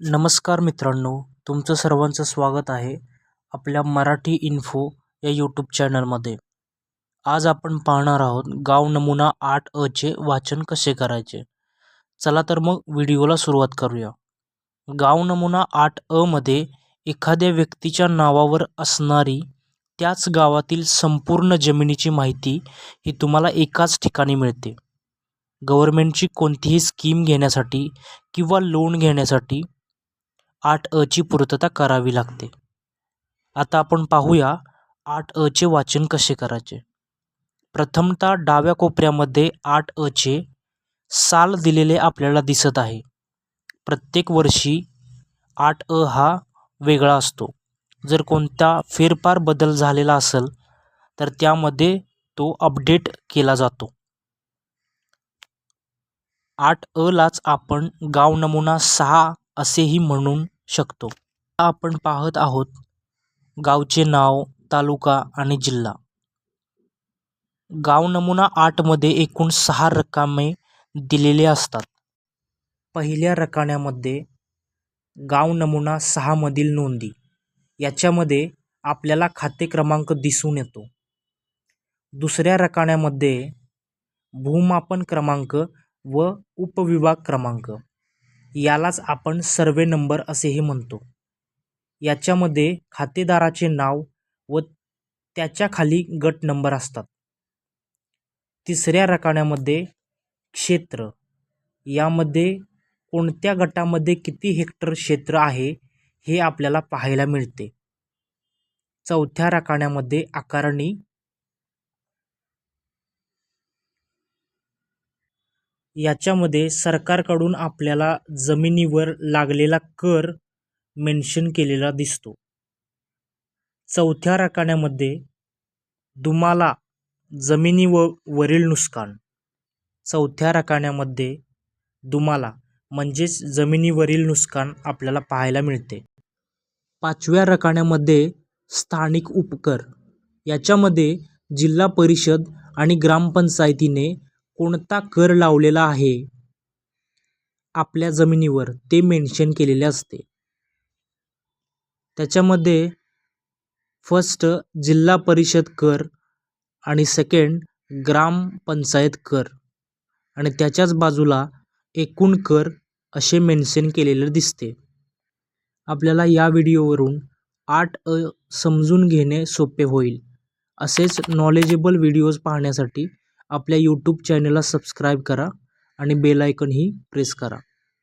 नमस्कार मित्रांनो तुमचं सर्वांचं स्वागत आहे आपल्या मराठी इन्फो या यूट्यूब चॅनलमध्ये आज आपण पाहणार आहोत गाव नमुना आठ अचे वाचन कसे करायचे? चला तर मग व्हिडिओला सुरुवात करूया. गाव नमुना आठ अमध्ये एखाद्या व्यक्तीच्या नावावर असणारी त्याच गावातील संपूर्ण जमिनीची माहिती ही तुम्हाला एकाच ठिकाणी मिळते. गव्हर्मेंटची कोणतीही स्कीम घेण्यासाठी किंवा लोन घेण्यासाठी आठ अची पूर्तता करावी लागते. आता आपण पाहूया आठ अचे वाचन कसे करायचे? प्रथमतः डाव्या कोपऱ्यामध्ये आठ अचे साल दिलेले आपल्याला दिसत आहे. प्रत्येक वर्षी आठ अ हा वेगळा असतो. जर कोणता फेरफार बदल झालेला असेल तर त्यामध्ये तो अपडेट केला जातो. आठ अ लाच आपण गाव नमुना सहा असेही म्हणू शकतो. आपण पाहत आहोत गावचे नाव तालुका आणि जिल्हा. गाव नमुना आठमध्ये एकूण सहा रकामे दिलेले असतात. पहिल्या रकान्यामध्ये गाव नमुना सहामधील नोंदी. याच्यामध्ये आपल्याला खाते क्रमांक दिसून येतो. दुसऱ्या रकान्यामध्ये भूमापन क्रमांक व उपविभाग क्रमांक. यालाच आपण सर्वे नंबर असेही म्हणतो. याच्यामध्ये खातेदाराचे नाव व त्याच्याखाली गट नंबर असतात. तिसऱ्या रकाण्यामध्ये क्षेत्र. यामध्ये कोणत्या गटामध्ये किती हेक्टर क्षेत्र आहे हे आपल्याला पाहायला मिळते. चौथ्या रकाण्यामध्ये आकारणी याच्यामध्ये सरकारकडून आपल्याला जमिनीवर लागलेला कर मेन्शन केलेला दिसतो. चौथ्या रकान्यामध्ये दुमाला जमिनी व वरील नुकसान. चौथ्या रकान्यामध्ये दुमाला म्हणजेच जमिनीवरील नुकसान आपल्याला पाहायला मिळते. पाचव्या रकान्यामध्ये स्थानिक उपकर. याच्यामध्ये जिल्हा परिषद आणि ग्रामपंचायतीने कोणता कर लावलेला आहे? आपल्या जमिनीवर ते मेन्शन केलेले असते. त्याच्यामध्ये फर्स्ट जिल्हा परिषद कर आणि सेकंड ग्रामपंचायत कर. आणि त्याच्याच बाजूला एकूण कर असे मेन्शन केलेले दिसते. आपल्याला या व्हिडिओवरून आठ समजून घेणे सोपे होईल. असेच नॉलेजेबल व्हिडिओज पाहण्यासाठी आपल्या यूट्यूब चॅनलला सबस्क्राईब करा आणि बेल आयकनही प्रेस करा.